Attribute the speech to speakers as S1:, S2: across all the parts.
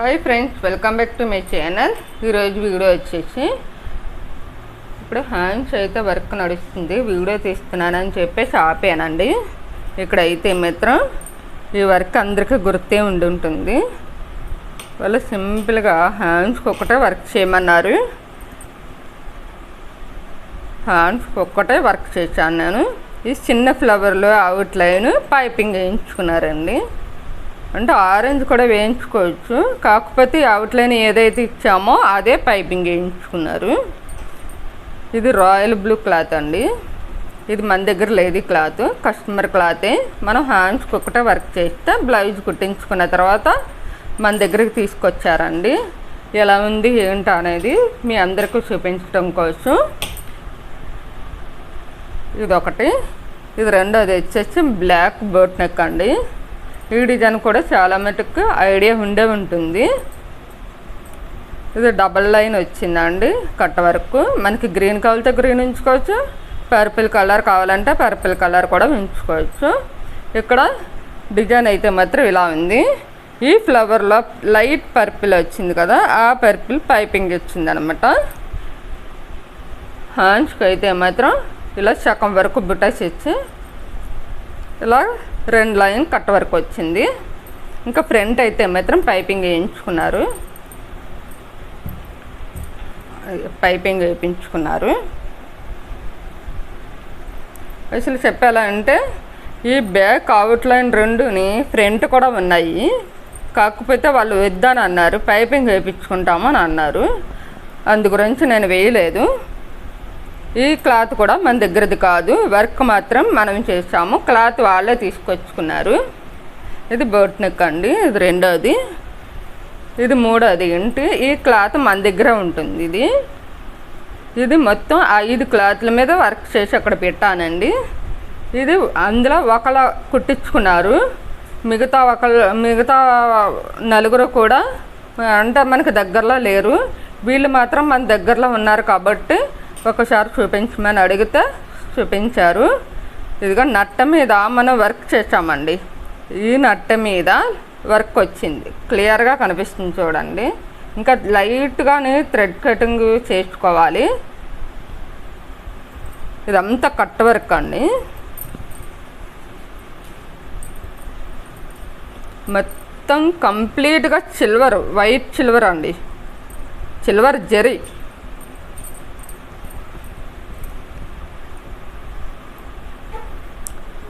S1: Hi friends welcome back to my channel ఈరోజు video వచ్చేసి ఇప్పుడు హ్యాండ్స్ అయితే వర్క్ నడుస్తుంది. వీడియో తీస్తున్నానని చెప్పేసి ఆపానండి. ఇక్కడ అయితే మాత్రం ఈ వర్క్ అందరికీ గుర్తే ఉండి ఉంటుంది వాళ్ళు సింపుల్గా హ్యాండ్స్కి ఒక్కటే వర్క్ చేయమన్నారు. హ్యాండ్స్కి ఒక్కటే వర్క్ చేశాను నేను. ఈ చిన్న ఫ్లవర్లో అవుట్ లైన్ పైపింగ్ వేయించుకున్నారండి. అంటే ఆరెంజ్ కూడా వేయించుకోవచ్చు. కాకపోతే అవుట్లైన్ ఏదైతే ఇచ్చామో అదే పైపింగ్ వేయించుకున్నారు. ఇది రాయల్ బ్లూ క్లాత్ అండి. ఇది మన దగ్గర లేదు ఈ క్లాత్. కస్టమర్ క్లాతే. మనం హ్యాండ్స్కి ఒకటే వర్క్ చేస్తే బ్లౌజ్ కుట్టించుకున్న తర్వాత మన దగ్గరికి తీసుకొచ్చారండి. ఎలా ఉంది ఏంటి అనేది మీ అందరికీ చూపించడం కోసం. ఇది ఒకటి ఇది రెండోది వచ్చేసి బ్లాక్ బోట్ నెక్ అండి. ఈ డిజైన్ కూడా చాలా మటుకు ఐడియా ఉండే ఉంటుంది. ఇది డబల్ లైన్ వచ్చిందండి కట్ట వరకు. మనకి గ్రీన్ కావాలితే గ్రీన్ ఉంచుకోవచ్చు పర్పుల్ కలర్ కావాలంటే పర్పుల్ కలర్ కూడా ఉంచుకోవచ్చు. ఇక్కడ డిజైన్ అయితే మాత్రం ఇలా ఉంది. ఈ ఫ్లవర్లో లైట్ పర్పుల్ వచ్చింది కదా ఆ పర్పుల్ పైపింగ్ వచ్చింది అనమాట హ్యాండ్స్కి అయితే మాత్రం ఇలా సగం వరకు బుటాస్ ఇచ్చి ఇలా రెండు లైన్ కట్ వరకు వచ్చింది. ఇంకా ఫ్రంట్ అయితే మాత్రం పైపింగ్ వేయించుకున్నారు. పైపింగ్ వేయించుకున్నారు. అసలు చెప్పాలంటే ఈ బ్యాక్ అవుట్లైన్ రెండుని ఫ్రంట్ కూడా ఉన్నాయి. కాకపోతే వాళ్ళు వద్దని అన్నారు. పైపింగ్ వేయించుకుంటామని అన్నారు. అందు గురించి నేను వేయలేదు. ఈ క్లాత్ కూడా మన దగ్గరది కాదు. వర్క్ మాత్రం మనం చేసాము క్లాత్ వాళ్ళే తీసుకొచ్చుకున్నారు. ఇది బోట్ నెక్ అండి. ఇది రెండోది. ఇది మూడోది ఏంటి? ఈ క్లాత్ మన దగ్గర ఉంటుంది ఇది. ఇది మొత్తం ఐదు క్లాత్ల మీద వర్క్ చేసి అక్కడ పెట్టానండి. ఇది అందులో ఒకళ్ళ కుట్టించుకున్నారు. మిగతా ఒక మిగతా నలుగురు కూడా అంటే మనకు దగ్గరలో లేరు. వీళ్ళు మాత్రం మన దగ్గరలో ఉన్నారు కాబట్టి ఒకసారి చూపించమని అడిగితే చూపించారు. ఇదిగో నట్ట మీద మనం వర్క్ చేసామండి ఈ నట్ట మీద వర్క్ వచ్చింది. క్లియర్గా కనిపిస్తుంది చూడండి. ఇంకా లైట్గానే థ్రెడ్ కటింగ్ చేసుకోవాలి. ఇదంతా కట్ వర్క్ అండి. మొత్తం కంప్లీట్గా సిల్వర్ వైట్ సిల్వర్ అండి. సిల్వర్ జరీ.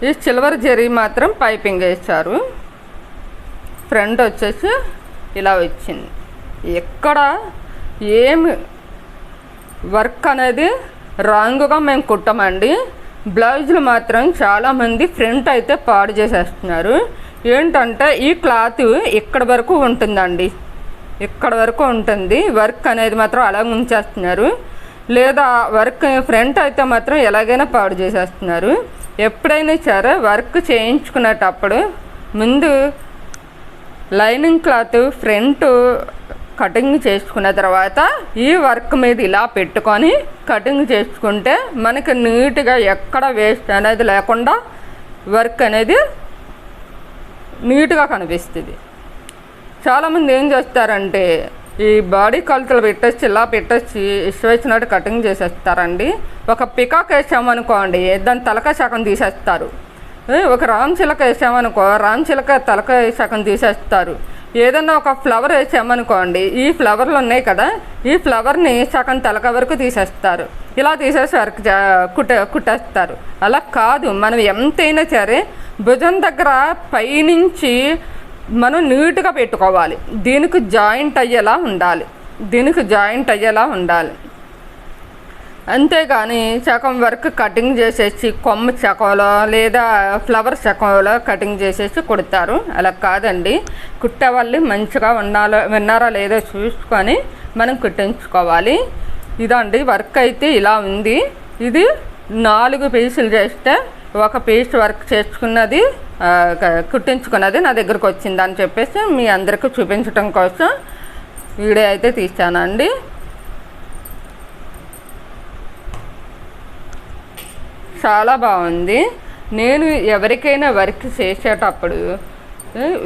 S1: ఈ సిల్వర్ జరీ మాత్రం పైపింగ్ వేశారు. ఫ్రంట్ వచ్చేసి ఇలా వచ్చింది. ఎక్కడ ఏమి వర్క్ అనేది రాంగ్గా మేము కుట్టమండి. బ్లౌజులు మాత్రం చాలామంది ఫ్రంట్ అయితే పాడు చేసేస్తున్నారు. ఏంటంటే ఈ క్లాత్ ఇక్కడ వరకు ఉంటుందండి. ఇక్కడ వరకు ఉంటుంది. వర్క్ అనేది మాత్రం అలా ఉంచేస్తున్నారు లేదా వర్క్ ఫ్రంట్ అయితే మాత్రం ఎలాగైనా పాడు చేసేస్తున్నారు. ఎప్పుడైనా సరే వర్క్ చేయించుకునేటప్పుడు ముందు లైనింగ్ క్లాత్ ఫ్రంట్ కటింగ్ చేసుకున్న తర్వాత ఈ వర్క్ మీద ఇలా పెట్టుకొని కటింగ్ చేసుకుంటే మనకి నీట్గా ఎక్కడ వేస్ట్ అనేది లేకుండా వర్క్ అనేది నీట్గా కనిపిస్తుంది. చాలామంది ఏం చేస్తారంటే ఈ బాడీ కొలతలు పెట్టేసి ఇలా పెట్టేసి ఇష్టం వచ్చినట్టు కటింగ్ చేసేస్తారండి. ఒక పికాక్ వేసామనుకోండి దాని తలకాయ శాఖం తీసేస్తారు. ఒక రామ్ చిలక వేసామనుకో రామ్ చిలక తలక శాఖం తీసేస్తారు. ఏదన్నా ఒక ఫ్లవర్ వేసామనుకోండి ఈ ఫ్లవర్లు ఉన్నాయి కదా ఈ ఫ్లవర్ని సగం తలక వరకు తీసేస్తారు. ఇలా తీసేసి వరకు కుట కుట్టే కుట్టేస్తారు. అలా కాదు మనం ఎంతైనా సరే భుజం దగ్గర పైనుంచి మనం నీట్గా పెట్టుకోవాలి. దీనికి జాయింట్ అయ్యేలా ఉండాలి. దీనికి జాయింట్ అయ్యేలా ఉండాలి. అంతేగాని సగం వర్క్ కటింగ్ చేసేసి కొమ్మ చకంలో లేదా ఫ్లవర్ చకంలో కటింగ్ చేసేసి కుడతారు. అలా కాదండి. కుట్టే వాళ్ళు మంచిగా ఉన్నాలో విన్నారా లేదో చూసుకొని మనం కుట్టించుకోవాలి. ఇదండి వర్క్ అయితే ఇలా ఉంది. ఇది నాలుగు పీసులు చేస్తే ఒక పీస్ వర్క్ చేసుకున్నది కుట్టించుకున్నది నా దగ్గరకు వచ్చింది అని చెప్పేసి మీ అందరికీ చూపించడం కోసం వీడియో అయితే తీసానండి చాలా బాగుంది. నేను ఎవరికైనా వర్క్ చేసేటప్పుడు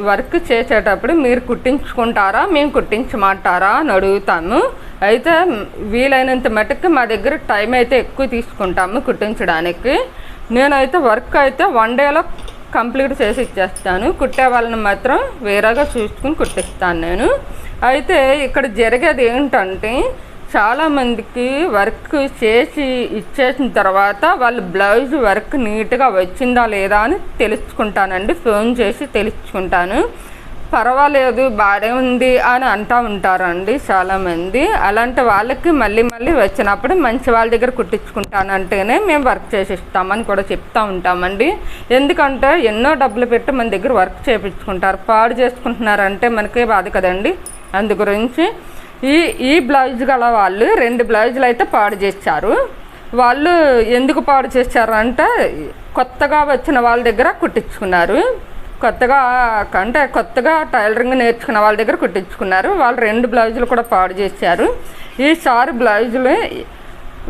S1: వర్క్ చేసేటప్పుడు మీరు కుట్టించుకుంటారా మేము కుట్టించమంటారా అని అడుగుతాను అయితే వీలైనంత మటుకు మా దగ్గర టైం అయితే ఎక్కువ తీసుకుంటాము కుట్టించడానికి. నేనైతే వర్క్ అయితే వన్ డేలో కంప్లీట్ చేసి ఇచ్చేస్తాను. కుట్టే వాళ్ళని మాత్రం వేరేగా చూసుకుని కుట్టిస్తాను నేను. అయితే ఇక్కడ జరిగేది ఏంటంటే చాలామందికి వర్క్ చేసి ఇచ్చేసిన తర్వాత వాళ్ళు బ్లౌజ్ వర్క్ నీట్గా వచ్చిందా లేదా అని తెలుసుకుంటానండి. ఫోన్ చేసి తెలుసుకుంటాను. పర్వాలేదు బాగానే ఉంది అని అంటూ ఉంటారండి చాలామంది. అలాంటి వాళ్ళకి మళ్ళీ మళ్ళీ వచ్చినప్పుడు మంచి వాళ్ళ దగ్గర కుట్టించుకుంటానంటేనే మేము వర్క్ చేసి ఇస్తామని కూడా చెప్తా ఉంటామండి. ఎందుకంటే ఎన్నో డబ్బులు పెట్టి మన దగ్గర వర్క్ చేయించుకుంటారు పాడు చేసుకుంటున్నారంటే మనకే బాధ కదండి. అందు గురించి ఈ ఈ బ్లౌజ్ గల వాళ్ళు రెండు బ్లౌజులు అయితే పాడు చేశారు. వాళ్ళు ఎందుకు పాడు చేశారంటే కొత్తగా వచ్చిన వాళ్ళ దగ్గర కుట్టించుకున్నారు. కొత్తగా అంటే కొత్తగా టైలరింగ్ నేర్చుకున్న వాళ్ళ దగ్గర కుట్టించుకున్నారు. వాళ్ళు రెండు బ్లౌజులు కూడా పాడు చేశారు. ఈసారి బ్లౌజులు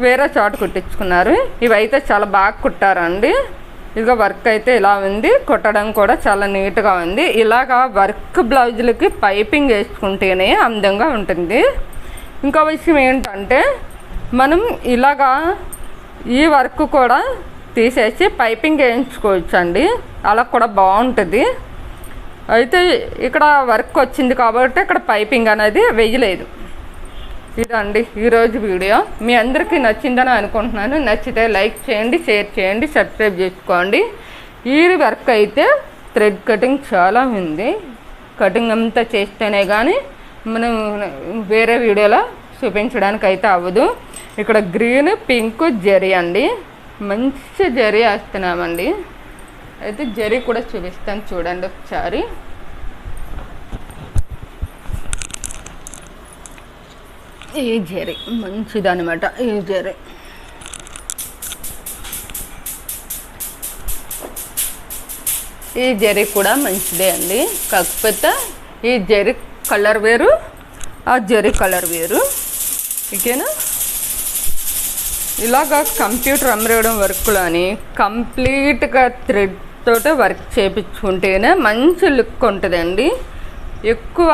S1: వేరే చోట కుట్టించుకున్నారు. ఇవైతే చాలా బాగా కుట్టారండి. ఇదిగో వర్క్ అయితే ఇలా ఉంది. కుట్టడం కూడా చాలా నీట్గా ఉంది. ఇలాగా వర్క్ బ్లౌజులకి పైపింగ్ వేసుకుంటేనే అందంగా ఉంటుంది. ఇంకో విషయం ఏంటంటే మనం ఇలాగా ఈ వర్క్ కూడా తీసేసి పైపింగ్ వేయించుకోవచ్చు అండి అలా కూడా బాగుంటుంది. అయితే ఇక్కడ వర్క్ వచ్చింది కాబట్టి ఇక్కడ పైపింగ్ అనేది వేయలేదు. ఇదండి ఈరోజు వీడియో. మీ అందరికీ నచ్చిందని అనుకుంటున్నాను. నచ్చితే లైక్ చేయండి షేర్ చేయండి సబ్స్క్రైబ్ చేసుకోండి. ఈ వర్క్ అయితే థ్రెడ్ కటింగ్ చాలా ఉంది. కటింగ్ అంతా చేస్తేనే కానీ మనం వేరే వీడియోలో చూపించడానికి అయితే అవ్వదు. ఇక్కడ గ్రీన్ పింక్ జెరీ అండి. మంచి జరీ వేస్తున్నామండి. అయితే జరీ కూడా చూపిస్తాను చూడండి ఒకసారి. ఈ జరీ మంచిదనమాట ఈ జరీ. ఈ జరీ కూడా మంచిదే అండి. కాకపోతే ఈ జరీ కలర్ వేరు ఆ జరీ కలర్ వేరు. ఓకేనా? ఇలాగా కంప్యూటర్ అమ్మరేయడం వర్క్లోని కంప్లీట్గా థ్రెడ్ తోటి వర్క్ చేపించుకుంటేనే మంచి లుక్ ఉంటుందండి. ఎక్కువ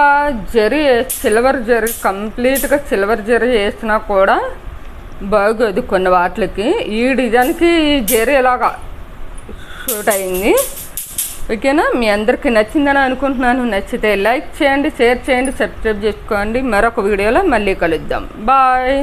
S1: జరీ సిల్వర్ జరి కంప్లీట్గా సిల్వర్ జరి వేసినా కూడా బాగోదు కొన్ని వాటికి ఈ డిజైన్కి ఈ ఇలాగా షూట్ అయింది. ఓకేనా? మీ అందరికీ నచ్చిందని అనుకుంటున్నాను. నచ్చితే లైక్ చేయండి షేర్ చేయండి సబ్స్క్రైబ్ చేసుకోండి. మరొక వీడియోలో మళ్ళీ కలుద్దాం. బాయ్.